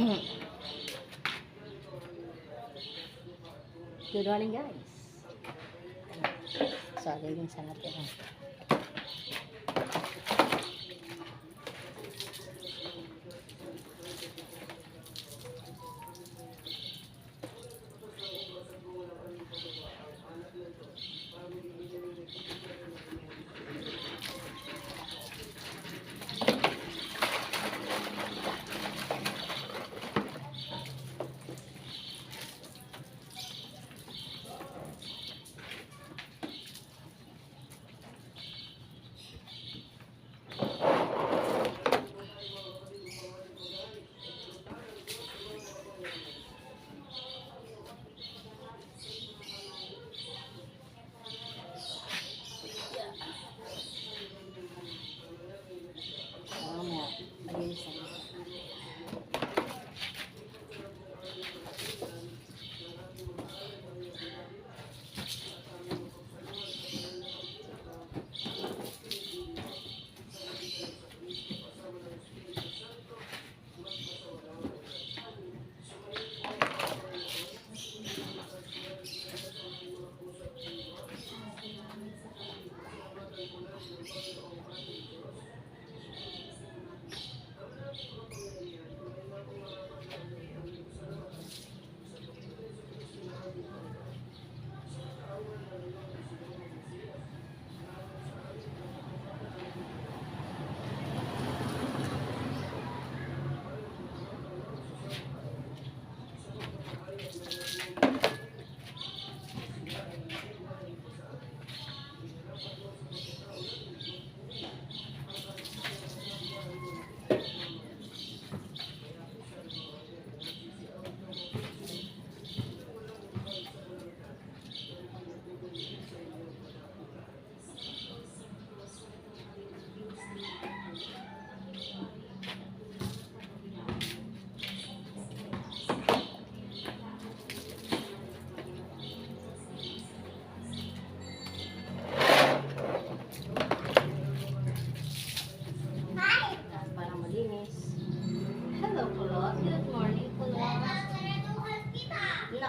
Good morning guys. So, lilinis natin.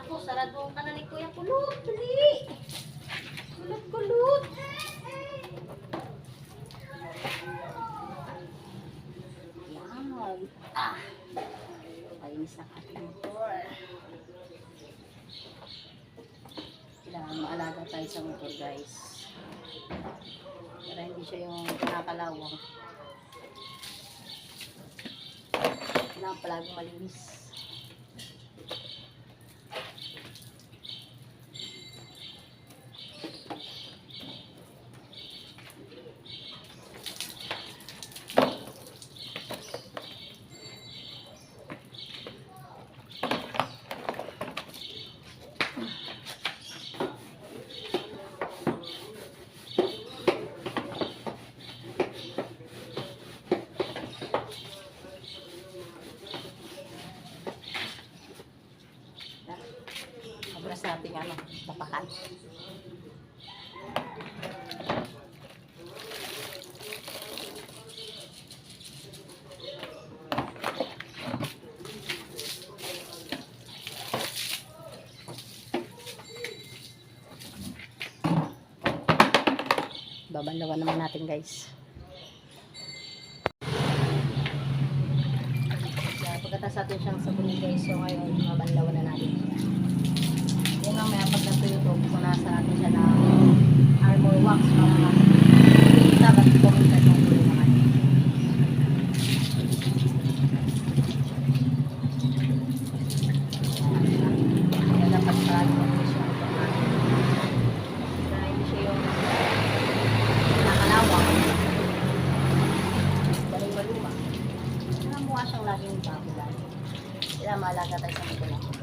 Naku, sarado ka na ni Kuya Kulot. Dali. Kulot, Kulot. Yan. Ah. Painis na ating motor. Kailangan maalaga tayo sa motor, guys. Para hindi siya yung nakakalawang. Kailangan palagi malinis. Abras natin ano, tapakan. Babanlawan naman natin guys. Pagkatas natin siyang sabunin guys, so ngayon babanlawan na natin. Yan ang may pag natuyo to, pupunasan natin siya ng armor wax para dapat kumikat yung tuyo naman. Kaya dapat parang malinis yung ito natin. Para hindi siya yung nakalawang. Galing maluma. Kaya mukha siyang laging bago lagi. Kaya maalaga tayo sa mga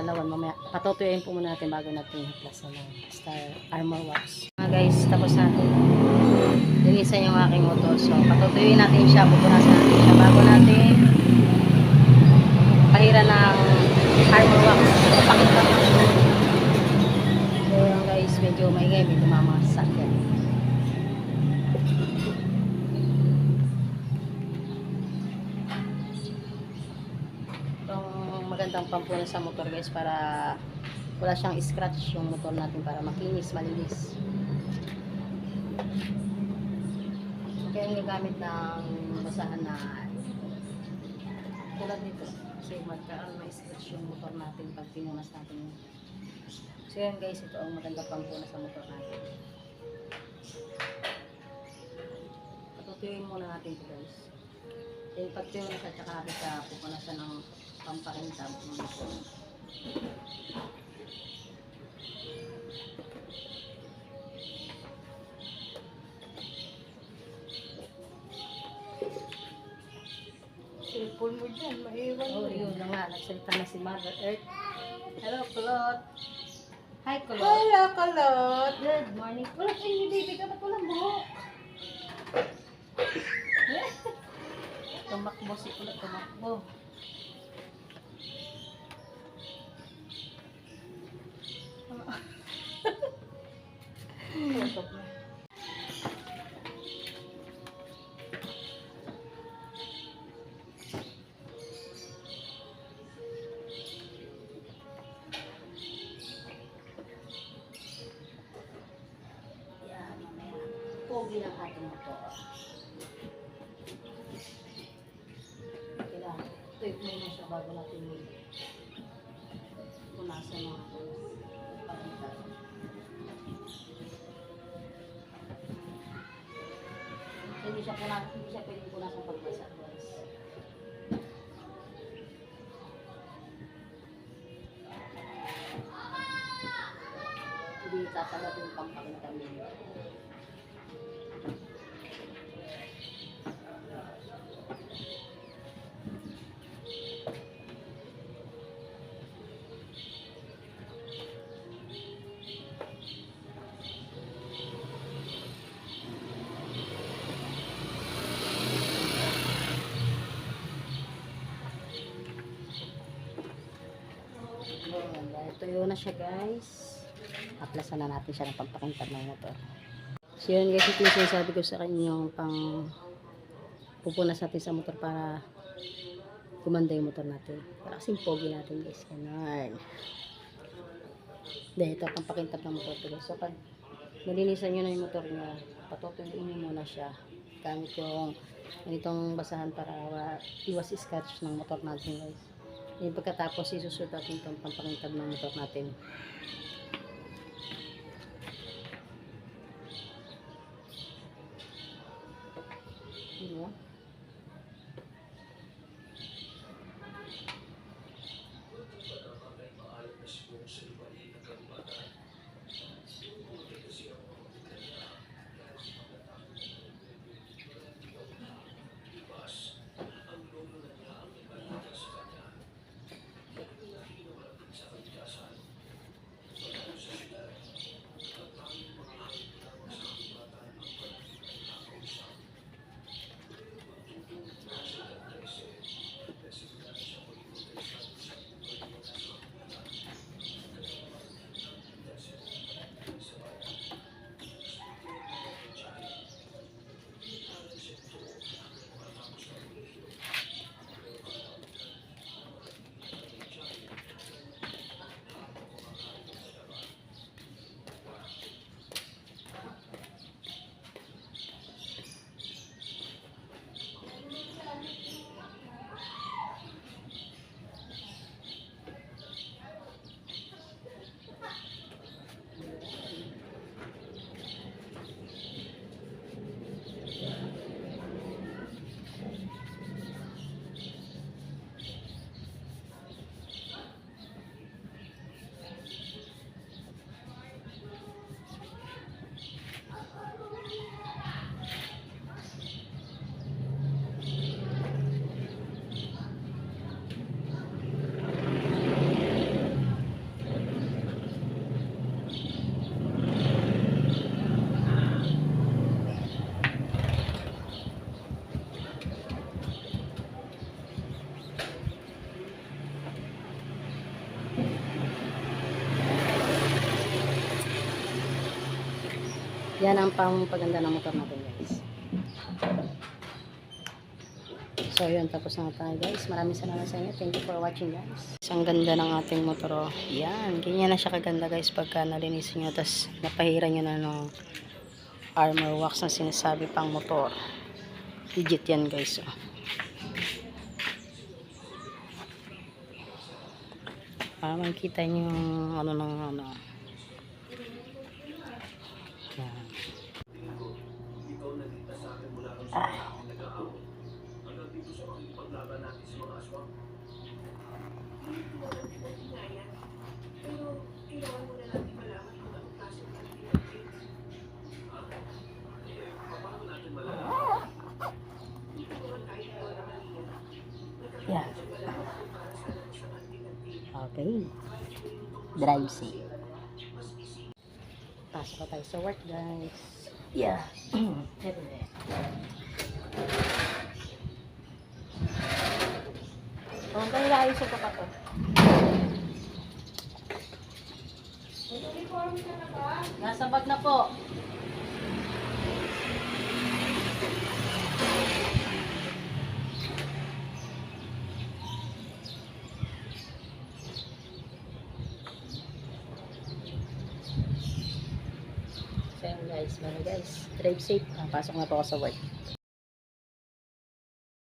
lang. Patutuyuin po muna natin bago natin i-plus ng Star Armor Wax. Mga guys, tapos natin. Linisan yung aking motor. So, patutuyuin natin siya. Pupunasan natin siya bago natin pahira ng Armor Wax. Pakita. So, guys, medyo maingay. Medyo mga sasakyan. Magandang pampunan sa motor guys para wala siyang scratch yung motor natin para makinis, malinis. Kaya yung gamit ng basahan na tulad nito. Kasi magkaroon may scratch yung motor natin pag pinunas natin. So yan guys, ito ang magandang pampunan sa motor natin. Patutuyuin muna natin ito guys. Then pag tuyo na siya, tsaka siya pupunasan ng pampakintab ng motor. Cellphone mo dyan, maiwan Oh, mo. yun na nga. Nagsalita na si Mother Earth. Hello, Kulot. Hi, Kulot. Hello, kalot. Good morning. Kulot, ay, hindi baby ka. Ba't walang buhok? tumakbo si Kulot, tumakbo. Tutok na. Pogi ng ating motor. Kailangan, tuyo muna siya bago natin punasan ng Siya puna, hindi siya na siya guys. Aplasan na natin siya ng pampakintab ng motor. So yun guys, ito yung sinasabi ko sa kanya yung pang pupunas natin sa motor para gumanda yung motor natin. Para kasing pogi natin guys. Ganun. Dahil ito pampakintab ng motor guys. So pag nalinisan nyo na yung motor nyo, patutuyuin nyo muna siya. Gamit yung ganitong basahan para iwas scratch ng motor natin guys. Yung pagkatapos isusunod natin itong pampakintab ng motor natin. Yan ang pangpaganda ng motor natin guys. So yun, tapos na tayo guys. Maraming salamat sa inyo. Thank you for watching guys. Ang ganda ng ating motor. Oh. Yan, ganyan na siya kaganda guys pagka nalinisin nyo. Tapos napahira nyo na ng armor wax na sinasabi pang motor. Legit yan guys. Oh. Para makikita nyo yung ano ng ano. Yan. Ah. Yeah. Okay. Drive safe. Pasok pa tayo sa work, guys. Yeah. Everywhere. Oh, tayo ayos sa pa to. Nasa bag na po. So yun guys, mga guys, drive safe. Ah, pasok na po ako sa work.